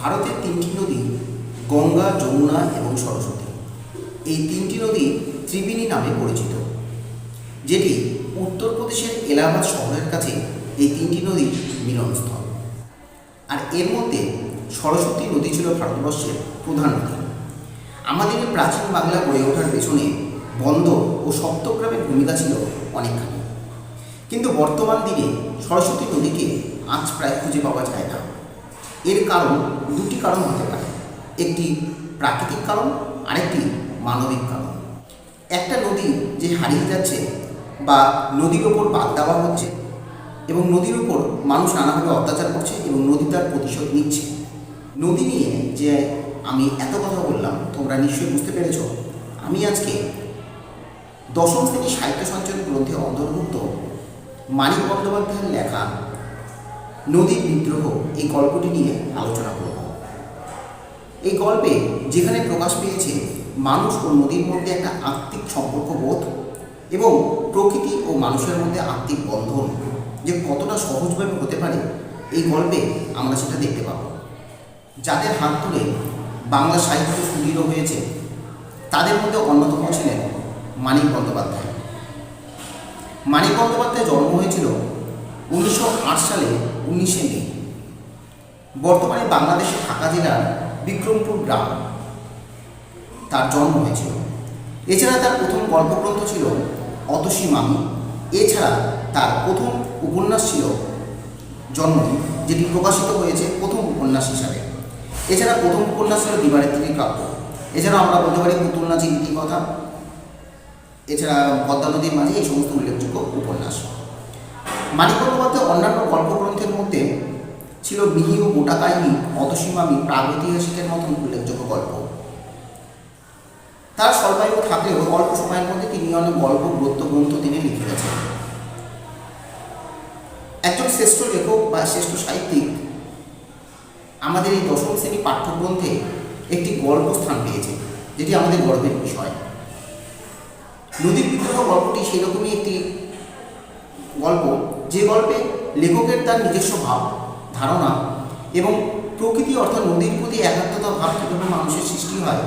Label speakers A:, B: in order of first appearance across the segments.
A: ভারতের তিনটি নদী, গঙ্গা, যমুনা এবং সরস্বতী। এই তিনটি নদী ত্রিবেণী নামে পরিচিত, যেটি উত্তরপ্রদেশের এলাহাবাদ শহরের কাছে এই তিনটি নদীর মিলনস্থল। আর এর মধ্যে সরস্বতী নদী ছিল ভারতবর্ষের প্রধান নদী। আমাদের প্রাচীন বাংলা গড়ে ওঠার পেছনে বন্দর ও সপ্তগ্রামের ভূমিকা ছিল অনেকখানি। কিন্তু বর্তমান দিনে সরস্বতী নদীকে আজ প্রায় খুঁজে পাওয়া যায় না। এর কারণ দুটি কারণ হতে পারে। একটি প্রাকৃতিক কারণ, আরেকটি মানবিক কারণ। একটা নদী যে হারিয়ে যাচ্ছে বা নদীর ওপর বাদ দেওয়া হচ্ছে এবং নদীর উপর মানুষ নানাভাবে অত্যাচার করছে এবং নদী তার প্রতিশোধ নিচ্ছে। নদী নিয়ে যে আমি এত কথা বললাম, তোমরা নিশ্চয়ই বুঝতে পেরেছ। আমি আজকে দশম শ্রেণি সাহিত্য সঞ্চয় গ্রন্থে অন্তর্ভুক্ত মানিক বন্দ্যোপাধ্যায়ের লেখা নদীর বিদ্রোহ এই গল্পটি নিয়ে আলোচনা করব। এই গল্পে যেখানে প্রকাশ পেয়েছে মানুষ ও নদীর মধ্যে একটা আত্মিক সম্পর্ক বোধ এবং প্রকৃতি ও মানুষের মধ্যে আত্মিক বন্ধন যে কতটা সহজভাবে হতে পারে, এই গল্পে আমরা সেটা দেখতে পাবো। যাদের হাত ধরে বাংলা সাহিত্য সুদৃঢ় হয়েছে, তাদের মধ্যে অন্যতম ছিলেন মানিক বন্দ্যোপাধ্যায়। মানিক বন্দ্যোপাধ্যায় জন্ম হয়েছিল উনিশশো আট সালে উনিশে মে। বর্তমানে বাংলাদেশের ঢাকা জেলার বিক্রমপুর গ্রাম তার জন্ম হয়েছিল। এছাড়া তার প্রথম গল্পগ্রন্থ ছিল অতসী মামি। এছাড়া তার প্রথম উপন্যাস ছিল জন্ম যেটি প্রকাশিত হয়েছে প্রথম উপন্যাস হিসাবে। এছাড়া প্রথম উপন্যাস ছিল দিবারেত্রীর কাব্য। এছাড়া আমরা বলতে পারি পুতুল নাচি কথা এছাড়া পদ্মা নদীর মাঝে এই সমস্ত উল্লেখযোগ্য উপন্যাস। মানিক বন্দ্যোপাধ্যায় অন্যান্য গল্পগ্রন্থের মধ্যে ছিল মিহি ও গোটা কাহিনী অতসীমামি প্রাগৈতিহাসিকের মতন উল্লেখযোগ্য গল্প। তার স্বল্পায়ু থাকলেও অল্প সময়ের মধ্যে তিনি অনেক গল্প, গ্রন্থ তিনি লিখে গেছেন। একজন শ্রেষ্ঠ লেখক বা শ্রেষ্ঠ সাহিত্যিক আমাদের এই দশম শ্রেণি পাঠ্যগ্রন্থে একটি গল্প স্থান পেয়েছে, যেটি আমাদের গর্বের বিষয়। নদীর বিদ্রোহ গল্পটি সেরকমই একটি গল্প যে গল্পে লেখকের তার নিজস্ব ভাব, ধারণা এবং প্রকৃতি অর্থাৎ নদীর প্রতি একাত্মতা ভাব কীভাবে মানুষের সৃষ্টি হয়,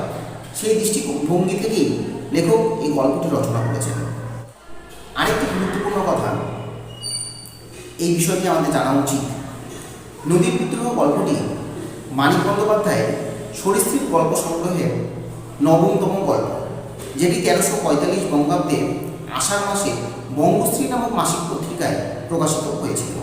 A: সেই দৃষ্টিভঙ্গি থেকেই লেখক এই গল্পটি রচনা করেছেন। আরেকটি গুরুত্বপূর্ণ কথা, এই বিষয়টি আমাদের জানা উচিত। নদীর বিদ্রোহ গল্পটি মানিক বন্দ্যোপাধ্যায়ের সরীসৃপ গল্প সংগ্রহের নবমতম গল্প, যেটি তেরোশো পঁয়তাল্লিশ বঙ্গাব্দে আষাঢ় মাসে বঙ্গশ্রী নামক মাসিক পত্রিকায় প্রকাশিত হয়েছিল।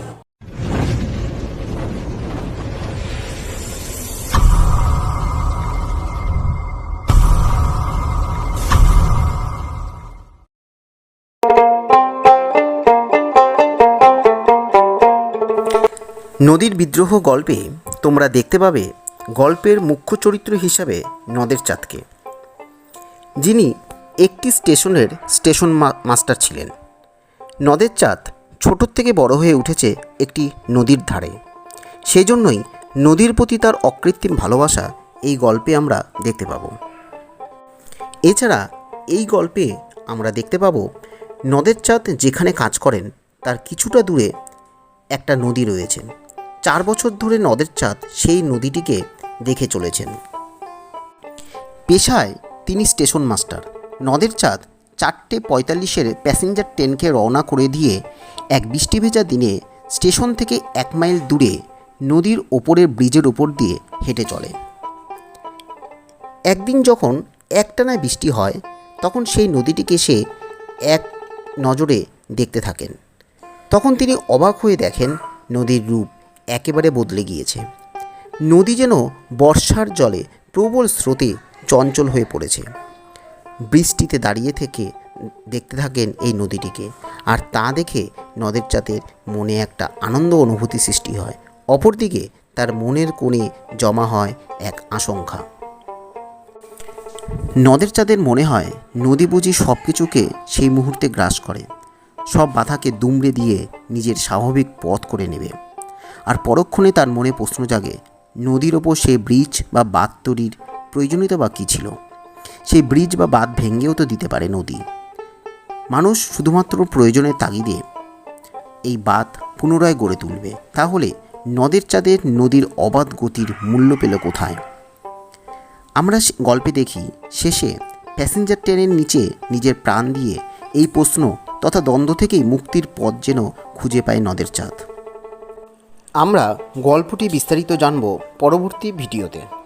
A: নদীর বিদ্রোহ গল্পে তোমরা দেখতে পাবে গল্পের মুখ্য চরিত্র হিসাবে নদের চাঁদকে। যিনি একটি স্টেশনের স্টেশন মাস্টার ছিলেন। নদের চাঁদ ছোটোর থেকে বড় হয়ে উঠেছে একটি নদীর ধারে। সেই জন্যই নদীর প্রতি তার অকৃত্রিম ভালোবাসা এই গল্পে আমরা দেখতে পাবো। এছাড়া এই গল্পে আমরা দেখতে পাবো, নদের চাঁদ যেখানে কাজ করেন, তার কিছুটা দূরে একটা নদী রয়েছে। চার বছর ধরে নদের চাঁদ সেই নদীটিকে দেখে চলেছেন। পেশায় তিনি স্টেশন মাস্টার। নদের চাঁদ চারটে পঁয়তাল্লিশের প্যাসেঞ্জার ট্রেনকে রওনা করে দিয়ে এক বৃষ্টি ভেজা দিনে স্টেশন থেকে এক মাইল দূরে নদীর ওপরের ব্রিজের ওপর দিয়ে হেঁটে চলে। একদিন যখন একটানা বৃষ্টি হয়, তখন সেই নদীটিকে সে এক নজরে দেখতে থাকেন। তখন তিনি অবাক হয়ে দেখেন, নদীর রূপ একেবারে বদলে গিয়েছে। নদী যেন বর্ষার জলে প্রবল স্রোতে চঞ্চল হয়ে পড়েছে। বৃষ্টিতে দাঁড়িয়ে থেকে দেখতে থাকেন এই নদীটিকে। আর তা দেখে নদের চাঁদের মনে একটা আনন্দ অনুভূতি সৃষ্টি হয়। অপরদিকে তার মনের কোণে জমা হয় এক আশঙ্কা। নদের চাঁদের মনে হয় নদী বুঝি সব কিছুকে সেই মুহূর্তে গ্রাস করে। সব বাধাকে দুমড়ে দিয়ে নিজের স্বাভাবিক পথ করে নেবে। আর পরক্ষণে তার মনে প্রশ্ন জাগে, নদীর ওপর সে ব্রিজ বা বাঁধ তৈরির প্রয়োজনীয়তা বা কী ছিল? সেই ব্রিজ বা বাঁধ ভেঙেও তো দিতে পারে নদী। মানুষ শুধুমাত্র প্রয়োজনের তাগিদে এই বাঁধ পুনরায় গড়ে তুলবে। তাহলে নদের চাঁদের নদীর অবাধ গতির মূল্য পেল কোথায়? আমরা গল্পে দেখি, শেষে প্যাসেঞ্জার ট্রেনের নিচে নিজের প্রাণ দিয়ে এই প্রশ্ন তথা দ্বন্দ্ব থেকেই মুক্তির পথ যেন খুঁজে পায় নদের চাঁদ। আমরা গল্পটি বিস্তারিত জানব পরবর্তী ভিডিওতে।